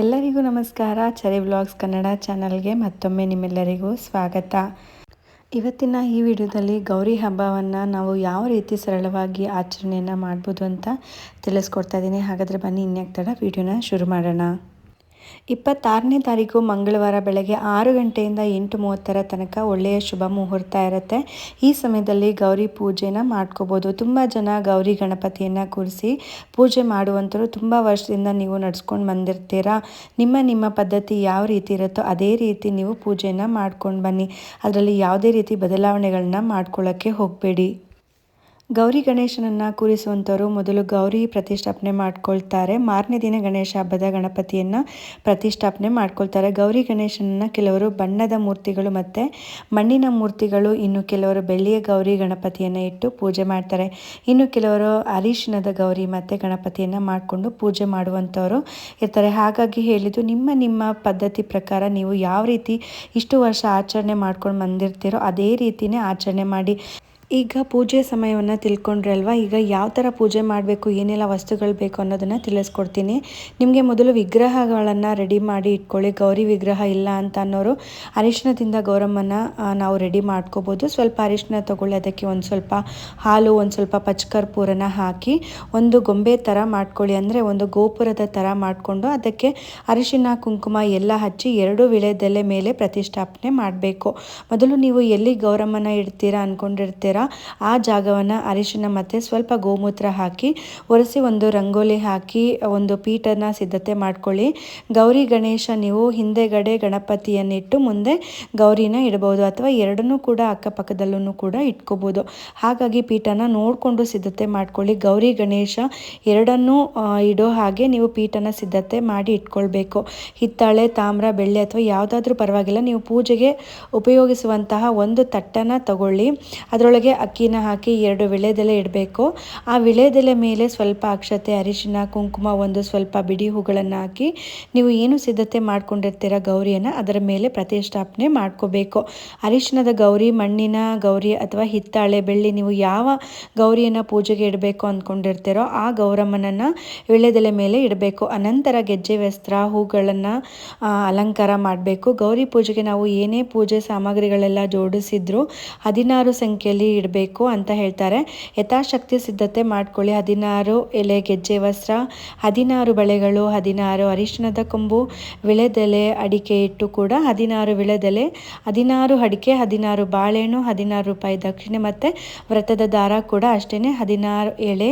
ಎಲ್ಲರಿಗೂ ನಮಸ್ಕಾರ. ಚರಿ ಬ್ಲಾಗ್ಸ್ ಕನ್ನಡ ಚಾನಲ್ಗೆ ಮತ್ತೊಮ್ಮೆ ನಿಮ್ಮೆಲ್ಲರಿಗೂ ಸ್ವಾಗತ. ಇವತ್ತಿನ ಈ ವಿಡಿಯೋದಲ್ಲಿ ಗೌರಿ ಹಬ್ಬವನ್ನು ನಾವು ಯಾವ ರೀತಿ ಸರಳವಾಗಿ ಆಚರಣೆಯನ್ನು ಮಾಡ್ಬೋದು ಅಂತ ತಿಳಿಸ್ಕೊಡ್ತಾ ಇದ್ದೀನಿ. ಹಾಗಾದರೆ ಬನ್ನಿ, ಇನ್ಯಾಕ್ ತಡ ವಿಡಿಯೋನ ಶುರು ಮಾಡೋಣ. ಇಪ್ಪತ್ತಾರನೇ ತಾರೀಕು ಮಂಗಳವಾರ ಬೆಳಗ್ಗೆ ಆರು ಗಂಟೆಯಿಂದ ಎಂಟು ಮೂವತ್ತರ ತನಕ ಒಳ್ಳೆಯ ಶುಭ ಮುಹೂರ್ತ ಇರುತ್ತೆ. ಈ ಸಮಯದಲ್ಲಿ ಗೌರಿ ಪೂಜೆನ ಮಾಡ್ಕೋಬೋದು. ತುಂಬ ಜನ ಗೌರಿ ಗಣಪತಿಯನ್ನು ಕೂರಿಸಿ ಪೂಜೆ ಮಾಡುವಂಥರು ತುಂಬ ವರ್ಷದಿಂದ ನೀವು ನಡ್ಸ್ಕೊಂಡು ಬಂದಿರ್ತೀರಾ? ನಿಮ್ಮ ನಿಮ್ಮ ಪದ್ಧತಿ ಯಾವ ರೀತಿ ಇರುತ್ತೋ ಅದೇ ರೀತಿ ನೀವು ಪೂಜೆಯನ್ನು ಮಾಡ್ಕೊಂಡು ಬನ್ನಿ. ಅದರಲ್ಲಿ ಯಾವುದೇ ರೀತಿ ಬದಲಾವಣೆಗಳನ್ನ ಮಾಡ್ಕೊಳ್ಳೋಕ್ಕೆ ಹೋಗಬೇಡಿ. ಗೌರಿ ಗಣೇಶನನ್ನು ಕೂರಿಸುವಂಥವರು ಮೊದಲು ಗೌರಿ ಪ್ರತಿಷ್ಠಾಪನೆ ಮಾಡ್ಕೊಳ್ತಾರೆ. ಮಾರನೇ ದಿನ ಗಣೇಶ ಹಬ್ಬದ ಗಣಪತಿಯನ್ನು ಪ್ರತಿಷ್ಠಾಪನೆ ಮಾಡ್ಕೊಳ್ತಾರೆ. ಗೌರಿ ಗಣೇಶನನ್ನು ಕೆಲವರು ಬಣ್ಣದ ಮೂರ್ತಿಗಳು ಮತ್ತು ಮಣ್ಣಿನ ಮೂರ್ತಿಗಳು, ಇನ್ನು ಕೆಲವರು ಬೆಳ್ಳಿಯ ಗೌರಿ ಗಣಪತಿಯನ್ನು ಇಟ್ಟು ಪೂಜೆ ಮಾಡ್ತಾರೆ. ಇನ್ನು ಕೆಲವರು ಅರಿಶಿನದ ಗೌರಿ ಮತ್ತು ಗಣಪತಿಯನ್ನು ಮಾಡಿಕೊಂಡು ಪೂಜೆ ಮಾಡುವಂಥವರು ಇರ್ತಾರೆ. ಹಾಗಾಗಿ ಹೇಳಿದ್ದು, ನಿಮ್ಮ ನಿಮ್ಮ ಪದ್ಧತಿ ಪ್ರಕಾರ ನೀವು ಯಾವ ರೀತಿ ಇಷ್ಟು ವರ್ಷ ಆಚರಣೆ ಮಾಡ್ಕೊಂಡು ಬಂದಿರ್ತೀರೋ ಅದೇ ರೀತಿಯೇ ಆಚರಣೆ ಮಾಡಿ. ಈಗ ಪೂಜೆ ಸಮಯವನ್ನು ತಿಳ್ಕೊಂಡ್ರೆ ಅಲ್ವಾ? ಈಗ ಯಾವ ಥರ ಪೂಜೆ ಮಾಡಬೇಕು, ಏನೆಲ್ಲ ವಸ್ತುಗಳು ಬೇಕು ಅನ್ನೋದನ್ನು ತಿಳಿಸ್ಕೊಡ್ತೀನಿ. ನಿಮಗೆ ಮೊದಲು ವಿಗ್ರಹಗಳನ್ನು ರೆಡಿ ಮಾಡಿ ಇಟ್ಕೊಳ್ಳಿ. ಗೌರಿ ವಿಗ್ರಹ ಇಲ್ಲ ಅಂತ ಅನ್ನೋರು ಅರಿಶಿಣದಿಂದ ಗೌರಮ್ಮನ ನಾವು ರೆಡಿ ಮಾಡ್ಕೋಬೋದು. ಸ್ವಲ್ಪ ಅರಿಶಿನ ತೊಗೊಳ್ಳಿ, ಅದಕ್ಕೆ ಒಂದು ಸ್ವಲ್ಪ ಹಾಲು, ಒಂದು ಸ್ವಲ್ಪ ಪಚ್ಕರ್ಪೂರನ ಹಾಕಿ ಒಂದು ಗೊಂಬೆ ಥರ ಮಾಡ್ಕೊಳ್ಳಿ. ಅಂದರೆ ಒಂದು ಗೋಪುರದ ಥರ ಮಾಡಿಕೊಂಡು ಅದಕ್ಕೆ ಅರಿಶಿನ ಕುಂಕುಮ ಎಲ್ಲ ಹಚ್ಚಿ ಎರಡು ವಿಳೆದೆಲೆ ಮೇಲೆ ಪ್ರತಿಷ್ಠಾಪನೆ ಮಾಡಬೇಕು. ಮೊದಲು ನೀವು ಎಲ್ಲಿ ಗೌರಮ್ಮನ ಇಡ್ತೀರಾ ಅಂದ್ಕೊಂಡಿರ್ತೀರಾ ಆ ಜಾಗವನ್ನು ಅರಿಶಿನ ಮತ್ತು ಸ್ವಲ್ಪ ಗೋಮೂತ್ರ ಹಾಕಿ, ಒರೆಸಿ ಒಂದು ರಂಗೋಲಿ ಹಾಕಿ, ಒಂದು ಪೀಠನ ಸಿದ್ಧತೆ ಮಾಡ್ಕೊಳ್ಳಿ. ಗೌರಿ ಗಣೇಶ, ನೀವು ಹಿಂದೆಗಡೆ ಗಣಪತಿಯನ್ನಿಟ್ಟು ಮುಂದೆ ಗೌರಿನ ಇಡಬಹುದು ಅಥವಾ ಎರಡನ್ನೂ ಕೂಡ ಅಕ್ಕಪಕ್ಕದಲ್ಲೂ ಕೂಡ ಇಟ್ಕೋಬೋದು ಹಾಗಾಗಿ ಪೀಠನ ನೋಡಿಕೊಂಡು ಸಿದ್ಧತೆ ಮಾಡ್ಕೊಳ್ಳಿ. ಗೌರಿ ಗಣೇಶ, ಎರಡನ್ನೂ ಇಡೋ ಹಾಗೆ ನೀವು ಪೀಠನ ಸಿದ್ಧತೆ ಮಾಡಿ ಇಟ್ಕೊಳ್ಬೇಕು. ಹಿತ್ತಾಳೆ, ತಾಮ್ರ, ಬೆಳ್ಳಿ ಅಥವಾ ಯಾವುದಾದ್ರೂ ಪರವಾಗಿಲ್ಲ. ನೀವು ಪೂಜೆಗೆ ಉಪಯೋಗಿಸುವಂತಹ ಒಂದು ತಟ್ಟನ್ನು ತಗೊಳ್ಳಿ. ಅದರೊಳಗೆ ಅಕ್ಕಿನ ಹಾಕಿ ಎರಡು ವಿಳೆದೆಲೆ ಇಡಬೇಕು. ಆ ವಿಳೆದೆಲೆ ಮೇಲೆ ಸ್ವಲ್ಪ ಅಕ್ಷತೆ ಅರಿಶಿನ ಕುಂಕುಮ, ಒಂದು ಸ್ವಲ್ಪ ಬಿಡಿ ಹೂಗಳನ್ನು ಹಾಕಿ ನೀವು ಏನು ಸಿದ್ಧತೆ ಮಾಡ್ಕೊಂಡಿರ್ತೀರ ಗೌರಿಯನ್ನು ಅದರ ಮೇಲೆ ಪ್ರತಿಷ್ಠಾಪನೆ ಮಾಡ್ಕೋಬೇಕು. ಅರಿಶಿನದ ಗೌರಿ, ಮಣ್ಣಿನ ಗೌರಿ ಅಥವಾ ಹಿತ್ತಾಳೆ ಬೆಳ್ಳಿ ನೀವು ಯಾವ ಗೌರಿಯನ್ನು ಪೂಜೆಗೆ ಇಡಬೇಕು ಅಂದ್ಕೊಂಡಿರ್ತೀರೋ ಆ ಗೌರಮ್ಮನನ್ನು ವಿಳೆದೆಲೆ ಮೇಲೆ ಇಡಬೇಕು. ಅನಂತರ ಗೆಜ್ಜೆ, ವಸ್ತ್ರ, ಹೂಗಳನ್ನು ಅಲಂಕಾರ ಮಾಡಬೇಕು. ಗೌರಿ ಪೂಜೆಗೆ ನಾವು ಏನೇ ಪೂಜೆ ಸಾಮಗ್ರಿಗಳೆಲ್ಲ ಜೋಡಿಸಿದ್ರು ಹದಿನಾರು ಸಂಖ್ಯೆಯಲ್ಲಿ ಇಡಬೇಕು ಅಂತ ಹೇಳ್ತಾರೆ. ಯಥಾಶಕ್ತಿ, ಸಿದ್ಧತೆ ಮಾಡ್ಕೊಳ್ಳಿ. ಹದಿನಾರು ಎಲೆ ಗೆಜ್ಜೆ ವಸ್ತ್ರ, ಹದಿನಾರು ಬಳೆಗಳು, ಹದಿನಾರು ಅರಿಶಿಣದ ಕೊಂಬು, ವಿಳೆದೆಲೆ ಅಡಿಕೆ ಇಟ್ಟು ಕೂಡ, ಹದಿನಾರು ವಿಳೆದೆಲೆ, ಹದಿನಾರು ಅಡಿಕೆ, ಹದಿನಾರು ಬಾಳೆಹಣ್ಣು, ಹದಿನಾರು ರೂಪಾಯಿ ದಕ್ಷಿಣೆ ಮತ್ತು ವ್ರತದ ದಾರ ಕೂಡ ಅಷ್ಟೇ ಹದಿನಾರು ಎಳೆ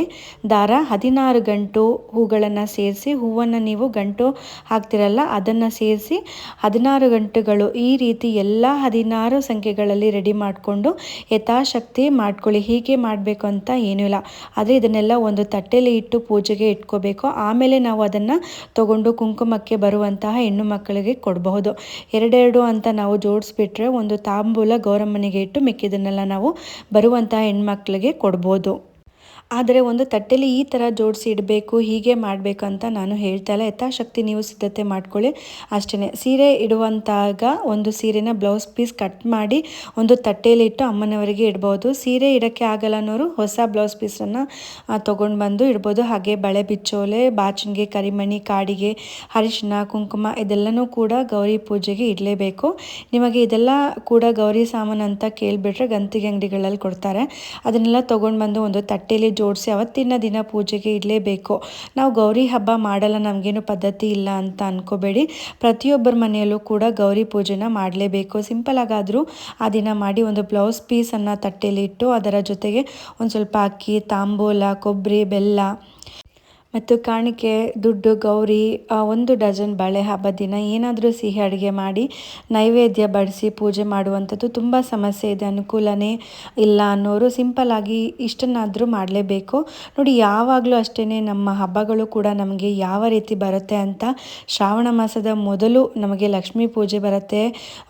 ದಾರ, ಹದಿನಾರು ಗಂಟು ಹೂಗಳನ್ನು ಸೇರಿಸಿ, ಹೂವನ್ನು ನೀವು ಗಂಟು ಹಾಕ್ತಿರಲ್ಲ ಅದನ್ನು ಸೇರಿಸಿ, ಹದಿನಾರು ಗಂಟುಗಳು ಈ ರೀತಿ ಎಲ್ಲ ಹದಿನಾರು ಸಂಖ್ಯೆಗಳಲ್ಲಿ ರೆಡಿ ಮಾಡಿಕೊಂಡು ಯಥಾಶಕ್ತಿ ಮಾಡ್ಕೊಳ್ಳಿ, ಹೀಗೆ ಮಾಡಬೇಕು ಅಂತ ಏನೂ ಇಲ್ಲ. ಆದರೆ ಇದನ್ನೆಲ್ಲ ಒಂದು ತಟ್ಟೆಯಲ್ಲಿ ಇಟ್ಟು ಪೂಜೆಗೆ ಇಟ್ಕೋಬೇಕು. ಆಮೇಲೆ ನಾವು ಅದನ್ನು ತಗೊಂಡು ಕುಂಕುಮಕ್ಕೆ ಬರುವಂತಹ ಹೆಣ್ಣು ಮಕ್ಕಳಿಗೆ ಕೊಡಬಹುದು. ಎರಡೆರಡು ಅಂತ ನಾವು ಜೋಡಿಸ್ಬಿಟ್ರೆ ಒಂದು ತಾಂಬೂಲ ಗೌರಮ್ಮನಿಗೆ ಇಟ್ಟು ಮಿಕ್ಕಿದನ್ನೆಲ್ಲ ನಾವು ಬರುವಂತಹ ಹೆಣ್ಮಕ್ಳಿಗೆ ಕೊಡ್ಬೋದು. ಆದರೆ ಒಂದು ತಟ್ಟೆಲಿ ಈ ಥರ ಜೋಡಿಸಿ ಇಡಬೇಕು, ಹೀಗೆ ಮಾಡಬೇಕು ಅಂತ ನಾನು ಹೇಳ್ತಾ ಇಲ್ಲ. ಯಥಾಶಕ್ತಿ ನೀವು ಸಿದ್ಧತೆ ಮಾಡ್ಕೊಳ್ಳಿ. ಅಷ್ಟೇ ಸೀರೆ ಇಡುವಂತಾಗ ಒಂದು ಸೀರೆನ ಬ್ಲೌಸ್ ಪೀಸ್ ಕಟ್ ಮಾಡಿ ಒಂದು ತಟ್ಟೆಯಲ್ಲಿ ಇಟ್ಟು ಅಮ್ಮನವರಿಗೆ ಇಡ್ಬೋದು. ಸೀರೆ ಇಡೋಕ್ಕೆ ಆಗಲ್ಲ ಅನ್ನೋರು ಹೊಸ ಬ್ಲೌಸ್ ಪೀಸನ್ನು ತೊಗೊಂಡು ಬಂದು ಇಡ್ಬೋದು. ಹಾಗೆ ಬಳೆ ಬಿಚ್ಚೋಲೆ ಬಾಚಣಿಗೆ ಕರಿಮಣಿ, ಕಾಡಿಗೆ, ಅರಿಶಿನ, ಕುಂಕುಮ ಇದೆಲ್ಲನೂ ಕೂಡ ಗೌರಿ ಪೂಜೆಗೆ ಇಡಲೇಬೇಕು. ನಿಮಗೆ ಇದೆಲ್ಲ ಕೂಡ ಗೌರಿ ಸಾಮಾನು ಅಂತ ಕೇಳಿಬಿಟ್ರೆ ಗಂತಿಗೆ ಅಂಗಡಿಗಳಲ್ಲಿ ಕೊಡ್ತಾರೆ. ಅದನ್ನೆಲ್ಲ ತೊಗೊಂಡು ಬಂದು ಒಂದು ತಟ್ಟೆಯಲ್ಲಿ ಜೋಡಿಸಿ ಅವತ್ತಿನ ದಿನ ಪೂಜೆಗೆ ಇಡಲೇಬೇಕು. ನಾವು ಗೌರಿ ಹಬ್ಬ ಮಾಡಲ್ಲ, ನಮಗೇನು ಪದ್ಧತಿ ಇಲ್ಲ ಅಂತ ಅನ್ಕೋಬೇಡಿ. ಪ್ರತಿಯೊಬ್ಬರ ಮನೆಯಲ್ಲೂ ಕೂಡ ಗೌರಿ ಪೂಜೆನ ಮಾಡಲೇಬೇಕು. ಸಿಂಪಲ್ ಆಗಾದರೂ ಆ ದಿನ ಮಾಡಿ ಒಂದು ಬ್ಲೌಸ್ ಪೀಸನ್ನು ತಟ್ಟೆಯಲ್ಲಿ ಇಟ್ಟು ಅದರ ಜೊತೆಗೆ ಒಂದು ಸ್ವಲ್ಪ ಅಕ್ಕಿ, ತಾಂಬೂಲ, ಕೊಬ್ಬರಿ, ಬೆಲ್ಲ ಮತ್ತು ಕಾಣಿಕೆ, ದುಡ್ಡು, ಗೌರಿ ಒಂದು ಡಜನ್ ಬಾಳೆ ಹಬ್ಬದ ದಿನ ಏನಾದರೂ ಸಿಹಿ ಅಡುಗೆ ಮಾಡಿ, ನೈವೇದ್ಯ ಬಡಿಸಿ ಪೂಜೆ ಮಾಡುವಂಥದ್ದು ತುಂಬ ಸಮಸ್ಯೆ ಇದೆ, ಅನುಕೂಲನೇ ಇಲ್ಲ ಅನ್ನೋರು ಸಿಂಪಲ್ಲಾಗಿ ಇಷ್ಟನ್ನಾದರೂ ಮಾಡಲೇಬೇಕು. ನೋಡಿ, ಯಾವಾಗಲೂ ಅಷ್ಟೇ ನಮ್ಮ ಹಬ್ಬಗಳು ಕೂಡ ನಮಗೆ ಯಾವ ರೀತಿ ಬರುತ್ತೆ ಅಂತ, ಶ್ರಾವಣ ಮಾಸದ ಮೊದಲು ನಮಗೆ ಲಕ್ಷ್ಮೀ ಪೂಜೆ ಬರುತ್ತೆ,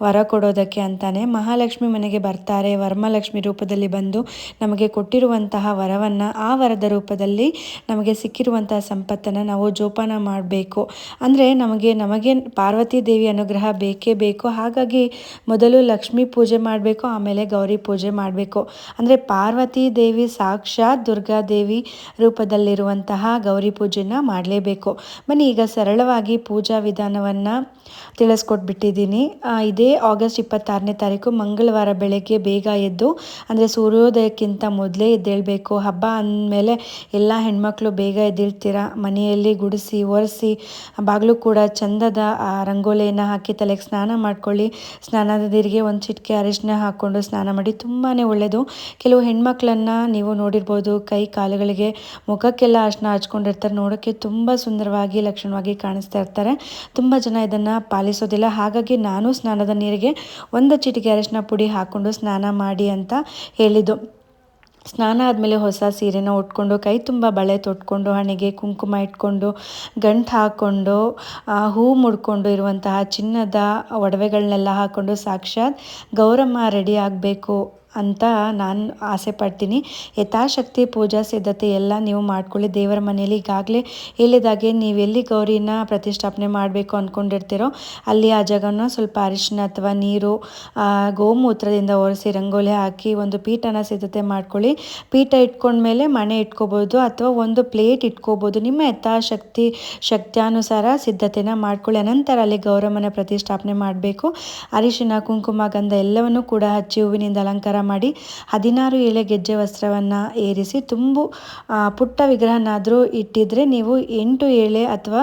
ವರ ಕೊಡೋದಕ್ಕೆ ಅಂತಾನೆ. ಮಹಾಲಕ್ಷ್ಮಿ ಮನೆಗೆ ಬರ್ತಾರೆ, ವರಮಲಕ್ಷ್ಮಿ ರೂಪದಲ್ಲಿ ಬಂದು ನಮಗೆ ಕೊಟ್ಟಿರುವಂತಹ ವರವನ್ನು ಆ ವರದ ರೂಪದಲ್ಲಿ ನಮಗೆ ಸಿಕ್ಕಿರುವಂಥ ಇರುವಂಥ ಸಂಪತ್ತನ್ನು ನಾವು ಜೋಪಾನ ಮಾಡಬೇಕು. ಅಂದರೆ ನಮಗೆ ನಮಗೆ ಪಾರ್ವತಿ ದೇವಿ ಅನುಗ್ರಹ ಬೇಕೇ ಬೇಕು. ಹಾಗಾಗಿ ಮೊದಲು ಲಕ್ಷ್ಮೀ ಪೂಜೆ ಮಾಡಬೇಕು, ಆಮೇಲೆ ಗೌರಿ ಪೂಜೆ ಮಾಡಬೇಕು. ಅಂದರೆ ಪಾರ್ವತಿ ದೇವಿ ಸಾಕ್ಷಾತ್ ದುರ್ಗಾದೇವಿ ರೂಪದಲ್ಲಿರುವಂತಹ ಗೌರಿ ಪೂಜೆನ ಮಾಡಲೇಬೇಕು. ಬನ್ನಿ, ಈಗ ಸರಳವಾಗಿ ಪೂಜಾ ವಿಧಾನವನ್ನು ತಿಳಿಸ್ಕೊಟ್ಬಿಟ್ಟಿದ್ದೀನಿ. ಇದೇ ಆಗಸ್ಟ್ ಇಪ್ಪತ್ತಾರನೇ ತಾರೀಕು ಮಂಗಳವಾರ ಬೆಳಗ್ಗೆ ಬೇಗ ಎದ್ದು, ಅಂದರೆ ಸೂರ್ಯೋದಯಕ್ಕಿಂತ ಮೊದಲೇ ಎದ್ದೇಳಬೇಕು. ಹಬ್ಬ ಅಂದಮೇಲೆ ಎಲ್ಲ ಹೆಣ್ಮಕ್ಳು ಬೇಗ ಎದ್ದೇಳ್ತೀರ. ಮನೆಯಲ್ಲಿ ಗುಡಿಸಿ, ಒರೆಸಿ, ಬಾಗಿಲು ಕೂಡ ಚಂದದ ರಂಗೋಲಿಯನ್ನು ಹಾಕಿ ತಲೆಗೆ ಸ್ನಾನ ಮಾಡ್ಕೊಳ್ಳಿ. ಸ್ನಾನದ ನೀರಿಗೆ ಒಂದು ಚಿಟಿಕೆ ಅರಿಶಿನ ಹಾಕ್ಕೊಂಡು ಸ್ನಾನ ಮಾಡಿ ತುಂಬಾ ಒಳ್ಳೆಯದು ಕೆಲವು ಹೆಣ್ಮಕ್ಳನ್ನು ನೀವು ನೋಡಿರ್ಬೋದು, ಕೈ ಕಾಲುಗಳಿಗೆ ಮುಖಕ್ಕೆಲ್ಲ ಅರಿಶಿನ ಹಚ್ಕೊಂಡಿರ್ತಾರೆ. ನೋಡೋಕ್ಕೆ ತುಂಬ ಸುಂದರವಾಗಿ, ಲಕ್ಷಣವಾಗಿ ಕಾಣಿಸ್ತಾ ಇರ್ತಾರೆ. ತುಂಬ ಜನ ಇದನ್ನು ಪಾಲಿಸೋದಿಲ್ಲ. ಹಾಗಾಗಿ ನಾನು ಸ್ನಾನದ ನೀರಿಗೆ ಒಂದು ಚಿಟಿಕೆ ಅರಿಶಿನ ಪುಡಿ ಹಾಕ್ಕೊಂಡು ಸ್ನಾನ ಮಾಡಿ ಅಂತ ಹೇಳಿದ್ದು. ಸ್ನಾನ ಆದಮೇಲೆ ಹೊಸ ಸೀರೆನ ಉಟ್ಕೊಂಡು, ಕೈ ತುಂಬ ಬಳೆ ತೊಟ್ಕೊಂಡು, ಹಣೆಗೆ ಕುಂಕುಮ ಇಟ್ಕೊಂಡು, ಗಂಟು ಹಾಕ್ಕೊಂಡು ಹೂ ಮುಡ್ಕೊಂಡು ಇರುವಂತಹ ಚಿನ್ನದ ಒಡವೆಗಳನ್ನೆಲ್ಲ ಹಾಕ್ಕೊಂಡು ಸಾಕ್ಷಾತ್ ಗೌರಮ್ಮ ರೆಡಿ ಆಗಬೇಕು. ಅಂತ ನಾನು ಆಸೆ ಪಡ್ತೀನಿ. ಯಥಾಶಕ್ತಿ, ಪೂಜಾ, ಸಿದ್ಧತೆ ಎಲ್ಲ ನೀವು ಮಾಡ್ಕೊಳ್ಳಿ. ದೇವರ ಮನೆಯಲ್ಲಿ ಈಗಾಗಲೇ ಹೇಳಿದಾಗೆ ನೀವು ಎಲ್ಲಿ ಗೌರಿನ ಪ್ರತಿಷ್ಠಾಪನೆ ಮಾಡಬೇಕು ಅಂದ್ಕೊಂಡಿರ್ತೀರೋ ಅಲ್ಲಿ ಆ ಜಾಗನ ಸ್ವಲ್ಪ ಅರಿಶಿನ ಅಥವಾ ನೀರು ಗೋಮೂತ್ರದಿಂದ ಒರೆಸಿ ರಂಗೋಲಿ ಹಾಕಿ ಒಂದು ಪೀಠನ ಸಿದ್ಧತೆ ಮಾಡ್ಕೊಳ್ಳಿ. ಪೀಠ ಇಟ್ಕೊಂಡ್ಮೇಲೆ ಮಣೆ ಇಟ್ಕೋಬೋದು ಅಥವಾ ಒಂದು ಪ್ಲೇಟ್ ಇಟ್ಕೋಬೋದು. ನಿಮ್ಮ ಯಥಾಶಕ್ತಿ, ಶಕ್ತಿಯಾನುಸಾರ ಸಿದ್ಧತೆನ ಮಾಡ್ಕೊಳ್ಳಿ. ಅನಂತರ ಅಲ್ಲಿ ಗೌರಮ್ಮನ ಪ್ರತಿಷ್ಠಾಪನೆ ಮಾಡಬೇಕು. ಅರಿಶಿನ ಕುಂಕುಮ, ಗಂಧ ಎಲ್ಲವನ್ನೂ ಕೂಡ ಹಚ್ಚಿ ಹೂವಿನಿಂದ ಅಲಂಕಾರ ಮಾಡಿ ಹದಿನಾರು ಎಳೆ ಗೆಜ್ಜೆ ವಸ್ತ್ರವನ್ನು ಏರಿಸಿ ತುಂಬು ಪುಟ್ಟ ವಿಗ್ರಹನಾದರೂ ಇಟ್ಟಿದ್ರೆ ನೀವು ಎಂಟು ಎಳೆ ಅಥವಾ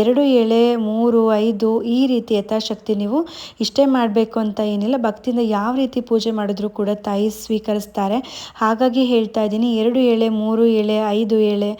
ಎರಡು ಎಳೆ, ಮೂರು, ಐದು ಈ ರೀತಿ ಯಥಾಶಕ್ತಿ ನೀವು ಇಷ್ಟೇ ಮಾಡಬೇಕು ಅಂತ ಏನಿಲ್ಲ. ಭಕ್ತಿಯಿಂದ ಯಾವ ರೀತಿ ಪೂಜೆ ಮಾಡಿದ್ರು ಕೂಡ ತಾಯಿ ಸ್ವೀಕರಿಸ್ತಾರೆ. ಹಾಗಾಗಿ ಹೇಳ್ತಾ ಇದ್ದೀನಿ, ಎರಡು ಎಳೆ, ಮೂರು ಎಳೆ, ಐದು ಎಳೆ,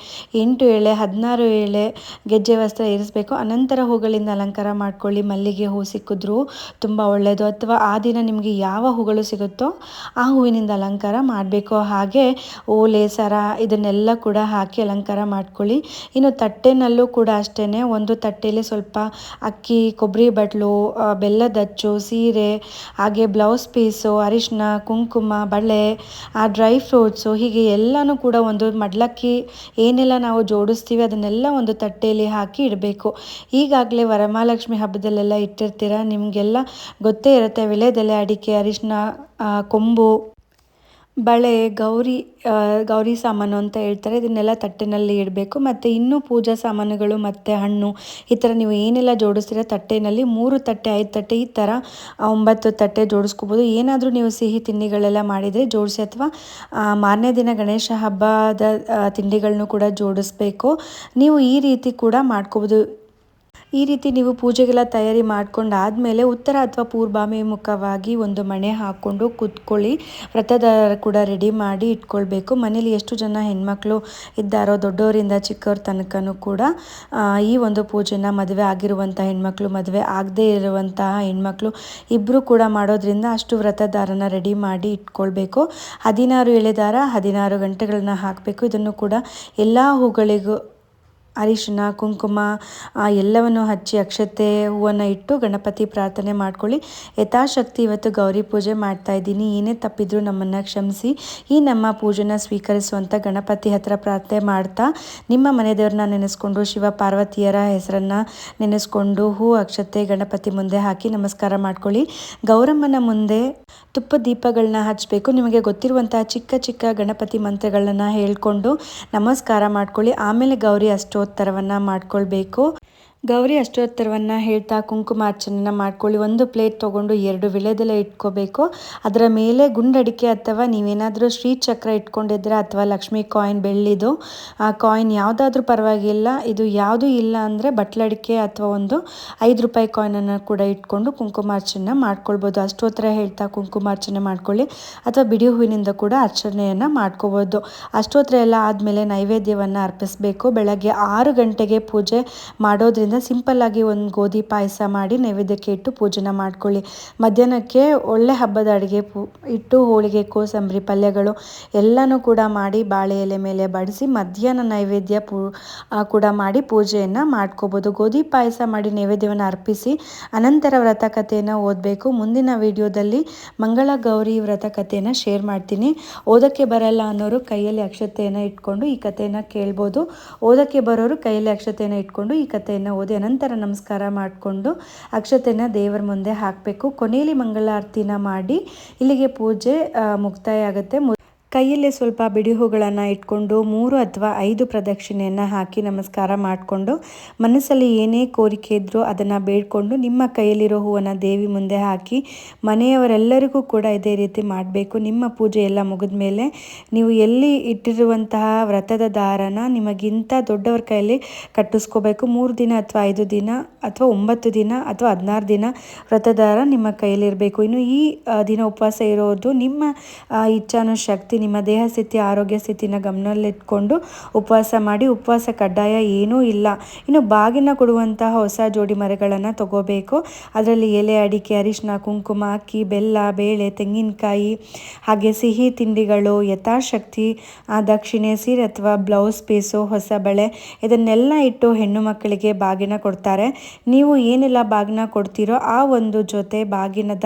ಎಂಟು ಎಳೆ, ಹದಿನಾರು ಎಳೆ ಗೆಜ್ಜೆ ವಸ್ತ್ರ ಏರಿಸಬೇಕು. ಅನಂತರ ಹೂಗಳಿಂದ ಅಲಂಕಾರ ಮಾಡ್ಕೊಳ್ಳಿ. ಮಲ್ಲಿಗೆ ಹೂ ಸಿಕ್ಕಿದ್ರು ತುಂಬ ಒಳ್ಳೆಯದು ಅಥವಾ ಆ ದಿನ ನಿಮಗೆ ಯಾವ ಹೂಗಳು ಸಿಗುತ್ತೋ ಆ ಹೂವಿನಿಂದ ಅಲಂಕಾರ ಮಾಡಬೇಕು. ಹಾಗೆ ಓಲೆ, ಸರ ಇದನ್ನೆಲ್ಲ ಕೂಡ ಹಾಕಿ ಅಲಂಕಾರ ಮಾಡ್ಕೊಳ್ಳಿ. ಇನ್ನು ತಟ್ಟೆನಲ್ಲೂ ಕೂಡ ಅಷ್ಟೇ ಒಂದು ತಟ್ಟೆಯಲ್ಲಿ ಸ್ವಲ್ಪ ಅಕ್ಕಿ, ಕೊಬ್ಬರಿ ಬಟ್ಲು ಬೆಲ್ಲದಚ್ಚು ಸೀರೆ, ಹಾಗೆ ಬ್ಲೌಸ್ ಪೀಸು ಅರಿಶಿನ ಕುಂಕುಮ, ಬಳೆ, ಆ, ಡ್ರೈ ಫ್ರೂಟ್ಸು, ಹೀಗೆ ಎಲ್ಲನೂ ಕೂಡ ಒಂದು ಮಡ್ಲಕ್ಕಿ ಏನೆಲ್ಲ ನಾವು ಜೋಡಿಸ್ತೀವಿ ಅದನ್ನೆಲ್ಲ ಒಂದು ತಟ್ಟೆಯಲ್ಲಿ ಹಾಕಿ ಇಡಬೇಕು. ಈಗಾಗಲೇ ವರಮಹಾಲಕ್ಷ್ಮಿ ಹಬ್ಬದಲ್ಲೆಲ್ಲ ಇಟ್ಟಿರ್ತೀರ? ನಿಮಗೆಲ್ಲ ಗೊತ್ತೇ ಇರುತ್ತೆ. ವಿಳೆದೆಲೆ ಅಡಿಕೆ ಅರಿಶಿನ ಕೊಂಬು, ಬಳೆ, ಗೌರಿ ಗೌರಿ ಸಾಮಾನು ಅಂತ ಹೇಳ್ತಾರೆ. ಇದನ್ನೆಲ್ಲ ತಟ್ಟೆನಲ್ಲಿ ಇಡಬೇಕು. ಮತ್ತು ಇನ್ನೂ ಪೂಜಾ ಸಾಮಾನುಗಳು, ಮತ್ತು ಹಣ್ಣು, ಈ ಥರ ನೀವು ಏನೆಲ್ಲ ಜೋಡಿಸ್ತೀರ ತಟ್ಟೆನಲ್ಲಿ, ಮೂರು ತಟ್ಟೆ, ಐದು ತಟ್ಟೆ, ಈ ಥರ ಒಂಬತ್ತು ತಟ್ಟೆ ಜೋಡಿಸ್ಕೋಬೋದು. ಏನಾದರೂ ನೀವು ಸಿಹಿ ತಿಂಡಿಗಳೆಲ್ಲ ಮಾಡಿದರೆ ಜೋಡಿಸಿ, ಅಥವಾ ಮಾರನೇ ದಿನ ಗಣೇಶ ಹಬ್ಬದ ತಿಂಡಿಗಳನ್ನು ಕೂಡ ಜೋಡಿಸ್ಬೇಕು. ನೀವು ಈ ರೀತಿ ಕೂಡ ಮಾಡ್ಕೋಬೋದು. ಈ ರೀತಿ ನೀವು ಪೂಜೆಗೆಲ್ಲ ತಯಾರಿ ಮಾಡ್ಕೊಂಡಾದಮೇಲೆ ಉತ್ತರ ಅಥವಾ ಪೂರ್ವಾಭಿಮುಖವಾಗಿ ಒಂದು ಮಣೆ ಹಾಕ್ಕೊಂಡು ಕೂತ್ಕೊಳ್ಳಿ. ವ್ರತದಾರ ಕೂಡ ರೆಡಿ ಮಾಡಿ ಇಟ್ಕೊಳ್ಬೇಕು. ಮನೇಲಿ ಎಷ್ಟು ಜನ ಹೆಣ್ಮಕ್ಳು ಇದ್ದಾರೋ ದೊಡ್ಡವರಿಂದ ಚಿಕ್ಕವ್ರ ತನಕನೂ ಕೂಡ ಈ ಒಂದು ಪೂಜೆನ ಮದುವೆ ಆಗಿರುವಂಥ ಹೆಣ್ಮಕ್ಳು, ಮದುವೆ ಆಗದೇ ಇರುವಂತಹ ಹೆಣ್ಮಕ್ಳು ಇಬ್ಬರು ಕೂಡ ಮಾಡೋದ್ರಿಂದ ಅಷ್ಟು ವ್ರತದಾರನ ರೆಡಿ ಮಾಡಿ ಇಟ್ಕೊಳ್ಬೇಕು. ಹದಿನಾರು ಎಳೆದಾರ ಹದಿನಾರು ಗಂಟೆಗಳನ್ನ ಹಾಕಬೇಕು. ಇದನ್ನು ಕೂಡ ಎಲ್ಲ ಹೂಗಳಿಗೂ ಅರಿಶಿನ, ಕುಂಕುಮ ಎಲ್ಲವನ್ನು ಹಚ್ಚಿ ಅಕ್ಷತೆ ಹೂವನ್ನು ಇಟ್ಟು ಗಣಪತಿ ಪ್ರಾರ್ಥನೆ ಮಾಡ್ಕೊಳ್ಳಿ. ಯಥಾಶಕ್ತಿ ಇವತ್ತು ಗೌರಿ ಪೂಜೆ ಮಾಡ್ತಾ ಇದ್ದೀನಿ. ಏನೇ ತಪ್ಪಿದ್ರು ನಮ್ಮನ್ನು ಕ್ಷಮಿಸಿ. ಈ ನಮ್ಮ ಪೂಜೆನ ಸ್ವೀಕರಿಸುವಂಥ ಗಣಪತಿ ಹತ್ರ ಪ್ರಾರ್ಥನೆ ಮಾಡ್ತಾ ನಿಮ್ಮ ಮನೆ ದೇವ್ರನ್ನ ನೆನೆಸ್ಕೊಂಡು ಶಿವ ಪಾರ್ವತಿಯರ ಹೆಸರನ್ನು ನೆನೆಸ್ಕೊಂಡು ಹೂ, ಅಕ್ಷತೆ, ಗಣಪತಿ ಮುಂದೆ ಹಾಕಿ ನಮಸ್ಕಾರ ಮಾಡ್ಕೊಳ್ಳಿ. ಗೌರಮ್ಮನ ಮುಂದೆ ತುಪ್ಪ ದೀಪಗಳನ್ನ ಹಚ್ಚಬೇಕು ನಿಮಗೆ ಗೊತ್ತಿರುವಂತಹ ಚಿಕ್ಕ ಚಿಕ್ಕ ಗಣಪತಿ ಮಂತ್ರಗಳನ್ನು ಹೇಳ್ಕೊಂಡು ನಮಸ್ಕಾರ ಮಾಡ್ಕೊಳ್ಳಿ. ಆಮೇಲೆ ಗೌರಿ ಅಷ್ಟೋತ್ತರವನ್ನು ಮಾಡ್ಕೊಳ್ಬೇಕು. ಗೌರಿ ಅಷ್ಟೋತ್ತರವನ್ನು ಹೇಳ್ತಾ ಕುಂಕುಮಾರ್ಚನೆನ ಮಾಡ್ಕೊಳ್ಳಿ. ಒಂದು ಪ್ಲೇಟ್ ತೊಗೊಂಡು ಎರಡು ವಿಳೆದೆಲೆ ಇಟ್ಕೋಬೇಕು. ಅದರ ಮೇಲೆ ಗುಂಡಡಿಕೆ ಅಥವಾ ನೀವೇನಾದರೂ ಶ್ರೀಚಕ್ರ ಇಟ್ಕೊಂಡಿದ್ರೆ ಅಥವಾ ಲಕ್ಷ್ಮಿ ಕಾಯಿನ್ ಬೆಳ್ಳಿದು, ಆ ಕಾಯಿನ್ ಯಾವುದಾದ್ರೂ ಪರವಾಗಿಲ್ಲ, ಇದು ಯಾವುದೂ ಇಲ್ಲ ಅಂದರೆ ಬಟ್ಲಡಿಕೆ ಅಥವಾ ಒಂದು ಐದು ರೂಪಾಯಿ ಕಾಯಿನನ್ನು ಕೂಡ ಇಟ್ಕೊಂಡು ಕುಂಕುಮಾರ್ಚನೆ ಮಾಡ್ಕೊಳ್ಬೋದು. ಅಷ್ಟೋತ್ತರ ಹೇಳ್ತಾ ಕುಂಕುಮಾರ್ಚನೆ ಮಾಡ್ಕೊಳ್ಳಿ. ಅಥವಾ ಬಿಡಿ ಹೂವಿನಿಂದ ಕೂಡ ಅರ್ಚನೆಯನ್ನು ಮಾಡ್ಕೋಬೋದು. ಅಷ್ಟೋತ್ತರ ಎಲ್ಲ ಆದಮೇಲೆ ನೈವೇದ್ಯವನ್ನು ಅರ್ಪಿಸಬೇಕು. ಬೆಳಗ್ಗೆ ಆರು ಗಂಟೆಗೆ ಪೂಜೆ ಮಾಡೋದ್ರಿಂದ ಏನಿಲ್ಲ ಸಿಂಪಲ್ಲಾಗಿ ಒಂದು ಗೋಧಿ ಪಾಯಸ ಮಾಡಿ ನೈವೇದ್ಯಕ್ಕೆ ಇಟ್ಟು ಪೂಜೆನ ಮಾಡ್ಕೊಳ್ಳಿ. ಮಧ್ಯಾಹ್ನಕ್ಕೆ ಒಳ್ಳೆ ಹಬ್ಬದ ಅಡುಗೆ ಪೂ, ಇಟ್ಟು ಹೋಳಿಗೆ, ಕೋಸಂಬರಿ, ಪಲ್ಯಗಳು ಎಲ್ಲನೂ ಕೂಡ ಮಾಡಿ ಬಾಳೆ ಎಲೆ ಮೇಲೆ ಬಡಿಸಿ ಮಧ್ಯಾಹ್ನ ನೈವೇದ್ಯ ಪೂ ಕೂಡ ಮಾಡಿ ಪೂಜೆಯನ್ನು ಮಾಡ್ಕೋಬೋದು. ಗೋಧಿ ಪಾಯಸ ಮಾಡಿ ನೈವೇದ್ಯವನ್ನು ಅರ್ಪಿಸಿ ಅನಂತರ ವ್ರತ ಕಥೆಯನ್ನು ಓದಬೇಕು. ಮುಂದಿನ ವಿಡಿಯೋದಲ್ಲಿ ಮಂಗಳ ಗೌರಿ ವ್ರತ ಕಥೆಯನ್ನು ಶೇರ್ ಮಾಡ್ತೀನಿ. ಓದೋಕ್ಕೆ ಬರಲ್ಲ ಅನ್ನೋರು ಕೈಯಲ್ಲಿ ಅಕ್ಷತೆಯನ್ನು ಇಟ್ಕೊಂಡು ಈ ಕಥೆಯನ್ನು ಕೇಳ್ಬೋದು. ಓದೋಕ್ಕೆ ಬರೋರು ಕೈಯಲ್ಲಿ ಅಕ್ಷತೆಯನ್ನು ಇಟ್ಕೊಂಡು ಈ ಕಥೆಯನ್ನು ಓದಿ ಅನಂತರ ನಮಸ್ಕಾರ ಮಾಡಿಕೊಂಡು ಅಕ್ಷತೆನ ದೇವರ ಮುಂದೆ ಹಾಕಬೇಕು. ಕೊನೆಯಲ್ಲಿ ಮಂಗಳಾರತಿನ ಮಾಡಿ ಇಲ್ಲಿಗೆ ಪೂಜೆ ಮುಕ್ತಾಯ ಆಗುತ್ತೆ. ಕೈಯಲ್ಲಿ ಸ್ವಲ್ಪ ಬಿಡಿ ಹೂಗಳನ್ನು ಇಟ್ಕೊಂಡು ಮೂರು ಅಥವಾ ಐದು ಪ್ರದಕ್ಷಿಣೆಯನ್ನು ಹಾಕಿ ನಮಸ್ಕಾರ ಮಾಡಿಕೊಂಡು ಮನಸ್ಸಲ್ಲಿ ಏನೇ ಕೋರಿಕೆ ಇದ್ದರೂ ಅದನ್ನು ಬೇಡ್ಕೊಂಡು ನಿಮ್ಮ ಕೈಯಲ್ಲಿರೋ ಹೂವನ್ನು ದೇವಿ ಮುಂದೆ ಹಾಕಿ ಮನೆಯವರೆಲ್ಲರಿಗೂ ಕೂಡ ಇದೇ ರೀತಿ ಮಾಡಬೇಕು. ನಿಮ್ಮ ಪೂಜೆ ಎಲ್ಲ ಮುಗಿದ ಮೇಲೆ ನೀವು ಎಲ್ಲಿ ಇಟ್ಟಿರುವಂತಹ ವ್ರತದ ದಾರನ ನಿಮಗಿಂತ ದೊಡ್ಡವ್ರ ಕೈಯಲ್ಲಿ ಕಟ್ಟಿಸ್ಕೋಬೇಕು. ಮೂರು ದಿನ ಅಥವಾ ಐದು ದಿನ ಅಥವಾ ಒಂಬತ್ತು ದಿನ ಅಥವಾ ಹದಿನಾರು ದಿನ ವ್ರತದಾರ ನಿಮ್ಮ ಕೈಯಲ್ಲಿರಬೇಕು. ಇನ್ನು ಈ ದಿನ ಉಪವಾಸ ಇರೋದು ನಿಮ್ಮ ಇಚ್ಛಾನುಶಕ್ತಿ ನಿಮ್ಮ ದೇಹ ಸ್ಥಿತಿ, ಆರೋಗ್ಯ ಸ್ಥಿತಿನ ಗಮನದಲ್ಲಿಟ್ಕೊಂಡು ಉಪವಾಸ ಮಾಡಿ, ಉಪವಾಸ ಕಡ್ಡಾಯ ಏನೂ ಇಲ್ಲ. ಇನ್ನು ಬಾಗಿನ ಕೊಡುವಂತಹ ಹೊಸ ಜೋಡಿ ಮರಗಳನ್ನು ತಗೋಬೇಕು. ಅದರಲ್ಲಿ ಎಲೆ, ಅಡಿಕೆ, ಅರಿಶಿನ, ಕುಂಕುಮ, ಅಕ್ಕಿ, ಬೆಲ್ಲ, ಬೇಳೆ, ತೆಂಗಿನಕಾಯಿ, ಹಾಗೆ ಸಿಹಿ ತಿಂಡಿಗಳು, ಯಥಾಶಕ್ತಿ ದಕ್ಷಿಣೆ, ಸೀರೆ ಅಥವಾ ಬ್ಲೌಸ್ ಪೀಸು, ಹೊಸ ಬಳೆ, ಇದನ್ನೆಲ್ಲ ಇಟ್ಟು ಹೆಣ್ಣು ಮಕ್ಕಳಿಗೆ ಬಾಗಿನ ಕೊಡ್ತಾರೆ. ನೀವು ಏನೆಲ್ಲ ಬಾಗಿನ ಕೊಡ್ತೀರೋ ಆ ಒಂದು ಜೊತೆ ಬಾಗಿನದ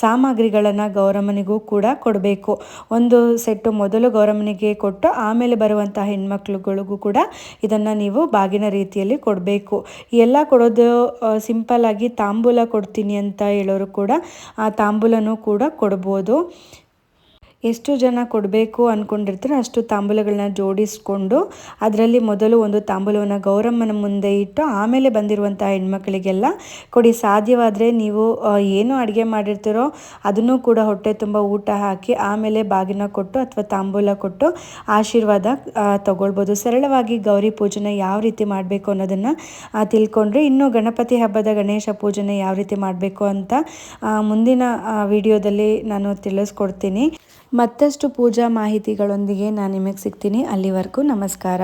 ಸಾಮಗ್ರಿಗಳನ್ನು ಗೌರಮ್ಮನಿಗೂ ಕೂಡ ಕೊಡಬೇಕು. ಒಂದು ಸೆಟ್ಟು ಮೊದಲು ಗೌರಮ್ಮನಿಗೆ ಕೊಟ್ಟು ಆಮೇಲೆ ಬರುವಂಥ ಹೆಣ್ಮಕ್ಳುಗಳಿಗೂ ಕೂಡ ಇದನ್ನು ನೀವು ಬಾಗಿನ ರೀತಿಯಲ್ಲಿ ಕೊಡಬೇಕು. ಎಲ್ಲ ಕೊಡೋದು ಆಗಿ ತಾಂಬೂಲ ಕೊಡ್ತೀನಿ ಅಂತ ಹೇಳೋರು ಕೂಡ ಆ ತಾಂಬೂಲನೂ ಕೂಡ ಕೊಡ್ಬೋದು. ಎಷ್ಟು ಜನ ಕೊಡಬೇಕು ಅಂದ್ಕೊಂಡಿರ್ತೀರೋ ಅಷ್ಟು ತಾಂಬೂಲಗಳನ್ನ ಜೋಡಿಸ್ಕೊಂಡು ಅದರಲ್ಲಿ ಮೊದಲು ಒಂದು ತಾಂಬೂಲವನ್ನು ಗೌರಮ್ಮನ ಮುಂದೆ ಇಟ್ಟು ಆಮೇಲೆ ಬಂದಿರುವಂಥ ಹೆಣ್ಮಕ್ಳಿಗೆಲ್ಲ ಕೊಡಿ. ಸಾಧ್ಯವಾದರೆ ನೀವು ಏನು ಅಡುಗೆ ಮಾಡಿರ್ತೀರೋ ಅದನ್ನು ಕೂಡ ಹೊಟ್ಟೆ ತುಂಬ ಊಟ ಹಾಕಿ ಆಮೇಲೆ ಬಾಗಿನ ಕೊಟ್ಟು ಅಥವಾ ತಾಂಬೂಲ ಕೊಟ್ಟು ಆಶೀರ್ವಾದ ತಗೊಳ್ಬೋದು. ಸರಳವಾಗಿ ಗೌರಿ ಪೂಜೆನ ಯಾವ ರೀತಿ ಮಾಡಬೇಕು ಅನ್ನೋದನ್ನು ತಿಳ್ಕೊಂಡ್ರೆ ಇನ್ನು ಗಣಪತಿ ಹಬ್ಬದ ಗಣೇಶ ಪೂಜೆನ ಯಾವ ರೀತಿ ಮಾಡಬೇಕು ಅಂತ ಮುಂದಿನ ವಿಡಿಯೋದಲ್ಲಿ ನಾನು ತಿಳಿಸ್ಕೊಡ್ತೀನಿ. ಮತ್ತಷ್ಟು ಪೂಜಾ ಮಾಹಿತಿಗಳೊಂದಿಗೆ ನಾನು ನಿಮಗೆ ಸಿಗ್ತೀನಿ. ಅಲ್ಲಿವರೆಗೂ ನಮಸ್ಕಾರ.